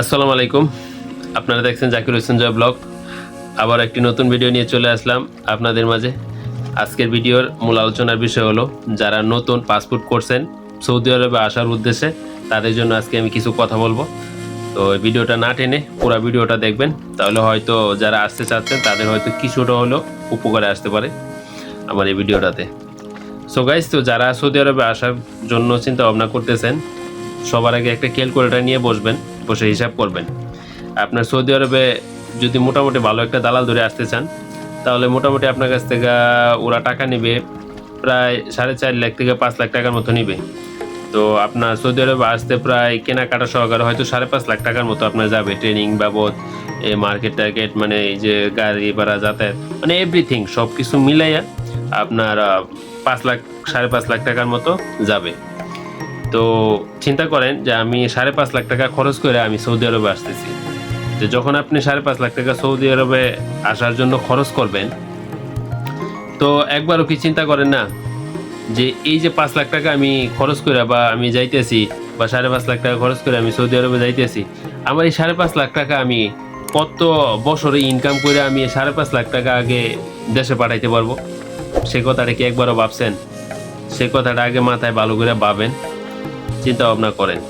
আসসালামু আলাইকুম। আপনারা দেখছেন জাকির হোসেন জয় ব্লগ। আবার একটি নতুন ভিডিও নিয়ে চলে আসলাম আপনাদের মাঝে। আজকের ভিডিওর মূল আলোচনার বিষয় হলো, যারা নতুন পাসপোর্ট করছেন সৌদি আরবে আসার উদ্দেশ্যে, তাদের জন্য আজকে আমি কিছু কথা বলব। তো ভিডিওটা না টেনে পুরো ভিডিওটা দেখবেন, তাহলে হয়তো যারা আসতে চাচ্ছেন, তাদের হয়তো কিছুটা হলেও উপকারে আসতে পারে আমার এই ভিডিওটাতে। সো গাইজ তো যারা সৌদি আরবে আসার জন্য চিন্তা ভাবনা করতেছেন সবার আগে একটা ক্যালকুলেটার নিয়ে বসবেন, বসে হিসাব করবেন। আপনার সৌদি আরবে যদি মোটামুটি ভালো একটা দালাল ধরে আসতে চান, তাহলে মোটামুটি আপনার কাছ থেকে ওরা টাকা নেবে, প্রায় সাড়ে চার লাখ থেকে পাঁচ লাখ টাকার মতো নেবে। তো আপনার সৌদি আরবে আসতে প্রায় কেনাকাটা সহকারে হয়তো সাড়ে পাঁচ লাখ টাকার মতো আপনার যাবে, ট্রেনিং বাবদ এই মার্কেট টার্গেট মানে এই যে গাড়ি ভাড়া, যাতায়াত মানে এভরিথিং সব কিছু মিলাইয়া আপনার পাঁচ লাখ, সাড়ে পাঁচ লাখ টাকার মতো যাবে। তো চিন্তা করেন যে আমি সাড়ে পাঁচ লাখ টাকা খরচ করে আমি সৌদি আরবে আসতেছি। তো যখন আপনি সাড়ে পাঁচ লাখ টাকা সৌদি আরবে আসার জন্য খরচ করবেন, তো একবারও কি চিন্তা করেন না যে এই যে পাঁচ লাখ টাকা আমি খরচ করে বা আমি যাইতেছি বা সাড়ে পাঁচ লাখ টাকা খরচ করে আমি সৌদি আরবে যাইতেছি, আমার এই সাড়ে পাঁচ লাখ টাকা আমি কত বছরে ইনকাম করে আমি সাড়ে পাঁচ লাখ টাকা আগে দেশে পাঠাইতে পারব? সে কথাটা কি একবারও ভাবছেন? সে কথাটা আগে মাথায় ভালো করে ভাবেন। চিন্তা ভাবনা করেন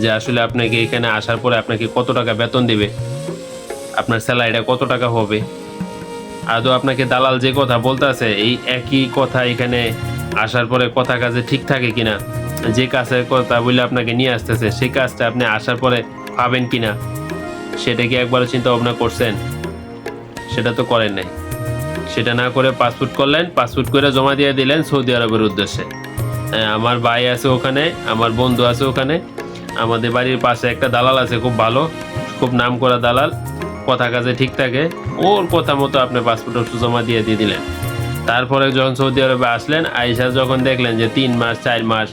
যে আসলে আপনাকে এখানে আসার পরে আপনাকে কত টাকা বেতন দেবে, আপনার স্যালারিটা কত টাকা হবে। আদৌ আপনাকে দালাল যে কথা বলতে আছে, এই একই কথা এখানে আসার পরে কথা কাজে ঠিক থাকে কিনা? যে কাজের কথা বলে আপনাকে নিয়ে আসতেছে, সেই কাজটা আপনি আসার পরে পাবেন কিনা? সেটা কি একবারও চিন্তা ভাবনা করছেন? সেটা তো করেন নাই। সেটা না করে পাসপোর্ট করলেন, পাসপোর্ট করে জমা দিয়ে দিলেন সৌদি আরবের উদ্দেশ্যে। আমার ভাই আছে ওখানে, আমার বন্ধু আছে ওখানে। আমাদের বাড়ির পাশে একটা দালাল আছে, খুব ভালো, খুব নাম করা দালাল। কথা কাজে ঠিক থাকে। ওর কথা মতো আপনি পাসপোর্ট জমা দিয়ে দিয়ে দিলেন। তারপরে যখন সৌদি আরবে আসলেন আইসা যখন দেখলেন যে তিন মাস, চার মাস,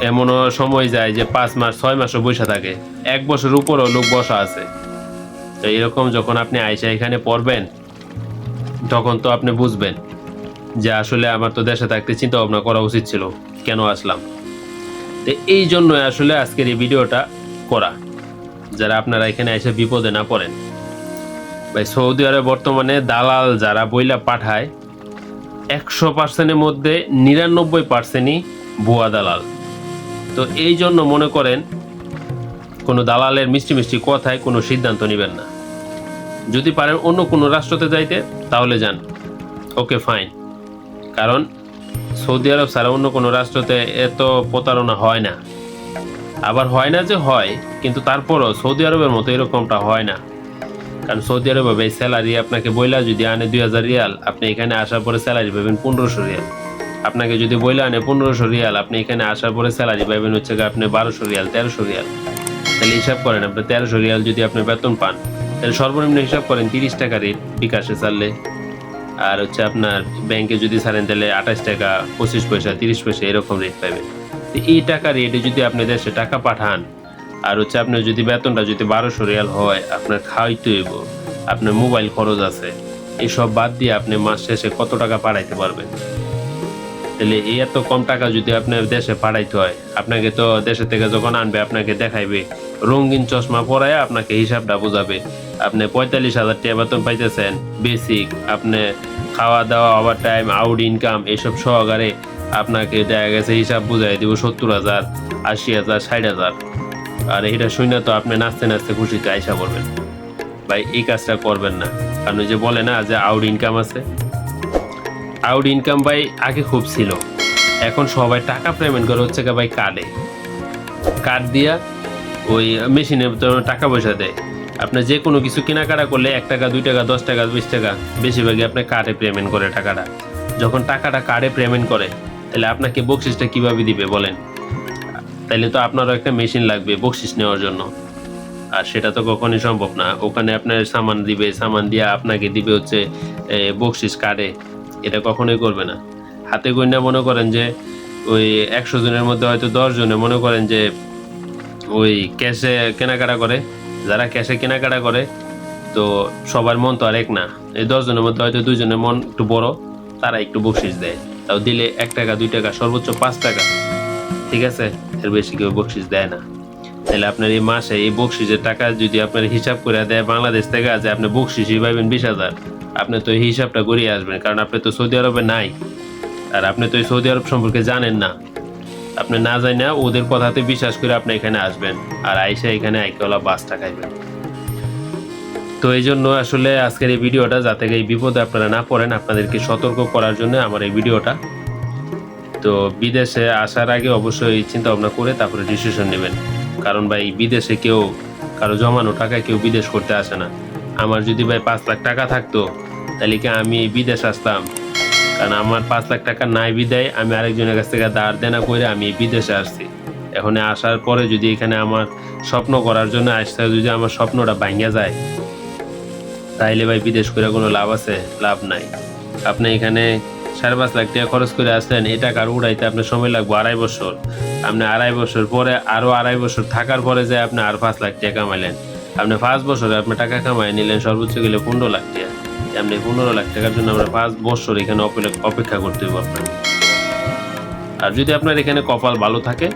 এমনও সময় যায় যে পাঁচ মাস, ছয় মাসও বসে থাকে। এক বছর উপরও লোক বসা আছে। তো এরকম যখন আপনি আইসা এখানে পড়বেন, তখন তো আপনি বুঝবেন। যে আসলে আমার তো দেশে থাকতে চিন্তা ভাবনা করা উচিত ছিল, কেন আসলাম? তো এই জন্য আসলে আজকের এই ভিডিওটা করা। যারা আপনারা এখানে এসে বিপদে না পড়েন। ভাই, সৌদি আরবে বর্তমানে দালাল যারা বইলা পাঠায়, একশো পার্সেন্টের মধ্যে নিরানব্বই পার্সেন্টই ভুয়া দালাল। তো এই জন্য মনে করেন, কোনো দালালের মিষ্টি মিষ্টি কথায় কোনো সিদ্ধান্ত নেবেন না। যদি পারেন অন্য কোনো রাষ্ট্রতে যাইতে, তাহলে যান। ওকে, ফাইন। কারণ সৌদি আরব ছাড়া অন্য কোনো রাষ্ট্রতে এত প্রতারণা হয় না। আবার হয় না যে হয়, কিন্তু তারপরও সৌদি আরবের মতো এরকমটা হয় না। কারণ সৌদি আরবে ভাই স্যালারি আপনাকে বইলা যদি আনে দুই হাজার রিয়াল, আপনি এখানে আসার পরে স্যালারি পাবেন পনেরোশো রিয়াল। আপনাকে যদি বইলা আনে পনেরোশো রিয়াল, আপনি এখানে আসার পরে স্যালারি পাবেন হচ্ছে আপনি বারোশো রিয়াল, তেরোশো রিয়াল। তাহলে হিসাব করেন আপনি তেরোশো রিয়াল যদি আপনি বেতন পান, তাহলে সর্বনিম্ন হিসাব করেন তিরিশ টাকা রেট বিকাশে চাললে আর হচ্ছে আপনার ব্যাংকে যদি ছাড়েন তাহলে আঠাশ টাকা, পঁচিশ পয়সা, তিরিশ পয়সা এরকম রেট পাবেন। তো এই টাকা রেটে যদি আপনি দেশে টাকা পাঠান, আর হচ্ছে আপনার যদি বেতনটা যদি বারোশো রিয়াল হয়, আপনার খাওয়াইতে হইব, আপনার মোবাইল খরচ আছে, এসব বাদ দিয়ে আপনি মাস শেষে কত টাকা পাঠাইতে পারবেন? তাহলে এই এত কম টাকা যদি আপনার দেশে পাঠাইতে হয়, আপনাকে তো দেশে থেকে যখন আনবে, আপনাকে দেখাইবে রঙিন চশমা পরায় আপনাকে হিসাবটা বোঝাবে। আপনি পঁয়তাল্লিশ হাজার টাকা বেতন পাইতেছেন বেসিক আপনি খাওয়া দাওয়া ওভার টাইম আউট ইনকাম এসব সহকারে আপনাকে দেখা গেছে হিসাব বুঝাই দিব সত্তর হাজার, আশি হাজার, ষাট হাজার। আর এটা শুনে তো আপনি নাচতে নাচতে খুশিতে আইসা করবেন ভাই, এই কাজটা করবেন না। কারণ যে বলে না যে আউট ইনকাম আছে। আউট ইনকাম ভাই আগে খুব ছিল। এখন সবাই টাকা পেমেন্ট করে হচ্ছে ভাই কার্ডে কার্ড দিয়া ওই মেশিনে টাকা পয়সা দেয়। আপনি যে কোনো কিছু কেনাকাটা করলে এক টাকা, দুই টাকা, দশ টাকা, বিশ টাকা, বেশিরভাগই আপনি কার্ডে পেমেন্ট করে টাকাটা। যখন টাকাটা কার্ডে পেমেন্ট করে, তাহলে আপনাকে বকশিসটা কীভাবে দিবে বলেন? তাইলে তো আপনারও একটা মেশিন লাগবে বকশিস নেওয়ার জন্য। আর সেটা তো কখনই সম্ভব না। ওখানে আপনার সামান দিবে, সামান দিয়ে আপনাকে দিবে হচ্ছে বকশিস কার্ডে এটা কখনোই করবে না। হাতে গইনা মনে করেন যে, ওই একশো জনের মধ্যে হয়তো দশ জনে মনে করেন যে ওই ক্যাশে কেনাকাটা করে, যারা ক্যাশে কেনাকাটা করে, তো সবার মন তো আর এক না। এই দশজনের মধ্যে হয়তো দুইজনের মন একটু বড়, তারা একটু বকশিস দেয়। তাও দিলে এক টাকা, দুই টাকা, সর্বোচ্চ পাঁচ টাকা। ঠিক আছে? এর বেশি কেউ বকশিস দেয় না। তাহলে আপনার এই মাসে এই বকশিসের টাকা যদি আপনার হিসাব করে দেয় বাংলাদেশ থেকে আছে আপনি বকশিসই পাইবেন বিশ হাজার। আপনি তো হিসাবটা করিয়ে আসবেন, কারণ আপনি তো সৌদি আরবে নাই। আর আপনি তো এই সৌদি আরব সম্পর্কে জানেন না। আপনি না জানি না ওদের কথাতে বিশ্বাস করে আপনি এখানে আসবেন। আর আইসা এখানে আইকলা বাসটা খাইবেন। তো এই জন্য আসলে আজকের এই ভিডিওটা, যাতে এই বিপদে আপনারা না পড়েন, আপনাদেরকে সতর্ক করার জন্য আমার এই ভিডিওটা। তো বিদেশে আসার আগে অবশ্যই চিন্তা ভাবনা করে তারপরে ডিসিশন নেবেন। কারণ ভাই, বিদেশে কেউ, কারও জমানো টাকা কেউ বিদেশ করতে আসে না। আমার যদি ভাই পাঁচ লাখ টাকা থাকতো, তাহলে কি আমি বিদেশ আসতাম? কারণ আমার পাঁচ লাখ টাকা নাই বিদায়, আমি আরেকজনের কাছ থেকে দাঁড় দেনা করে আমি বিদেশে আসছি। এখন আসার পরে যদি এখানে আমার স্বপ্ন করার জন্য আসতে যদি আমার স্বপ্নটা ভাঙ্গা যায়, তাইলে ভাই বিদেশ করে কোনো লাভ আছে? লাভ নাই। আপনি এখানে সাড়ে পাঁচ লাখ টাকা খরচ করে আসলেন, এই টাকার উড়াইতে আপনার সময় লাগবে আড়াই বছর। আপনি আড়াই বছর পরে আরও আড়াই বছর থাকার পরে যে আপনি আর পাঁচ লাখ টাকা কামাইলেন। আপনি পাঁচ বছরে আপনি টাকা কামাই নিলেন, সর্বোচ্চ গেলে পনেরো লাখ টাকা। আপনি পনেরো লাখ টাকার জন্য আমরা পাঁচ বছর এখানে অপে- অপেক্ষা করতে আপনার। আর যদি আপনার এখানে কপাল ভালো থাকে,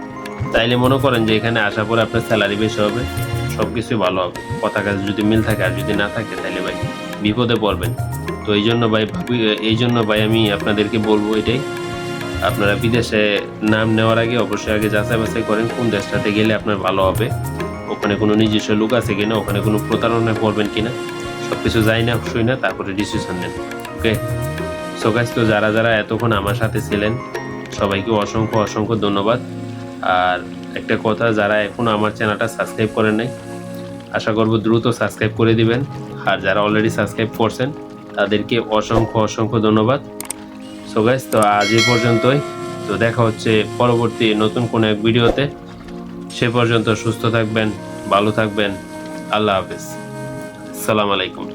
তাইলে মনে করেন যে এখানে আসার পরে আপনার স্যালারি বেশি হবে সব কিছুই ভালো হবে। কথা কাজ যদি মিল থাকে আর যদি না থাকে তাহলে ভাই বিপদে পড়বেন। তো এই জন্য ভাই এই জন্য ভাই আমি আপনাদেরকে বলব এটাই। আপনারা বিদেশে নাম নেওয়ার আগে অবশ্যই আগে যাচাই বাছাই করেন, কোন দেশটাতে গেলে আপনার ভালো হবে। ওখানে কোনো নিজস্ব লোক আছে কিনা, ওখানে কোনো প্রতারণায় পড়বেন কিনা। কিছু যাই না, শুই না, তারপরে ডিসিশন নেন ওকে সো গাইস তো যারা যারা এতক্ষণ আমার সাথে ছিলেন, সবাইকে অসংখ্য অসংখ্য ধন্যবাদ। আর একটা কথা, যারা এখনও আমার চ্যানেলটা সাবস্ক্রাইব করেন নাই, আশা করব দ্রুত সাবস্ক্রাইব করে দিবেন। আর যারা অলরেডি সাবস্ক্রাইব করছেন, তাদেরকে অসংখ্য অসংখ্য ধন্যবাদ। সো গাইস তো আজ এই পর্যন্তই। তো দেখা হচ্ছে পরবর্তী নতুন কোনো এক ভিডিওতে। সে পর্যন্ত সুস্থ থাকবেন, ভালো থাকবেন। আল্লাহ হাফেজ। সালাম আলাইকুম।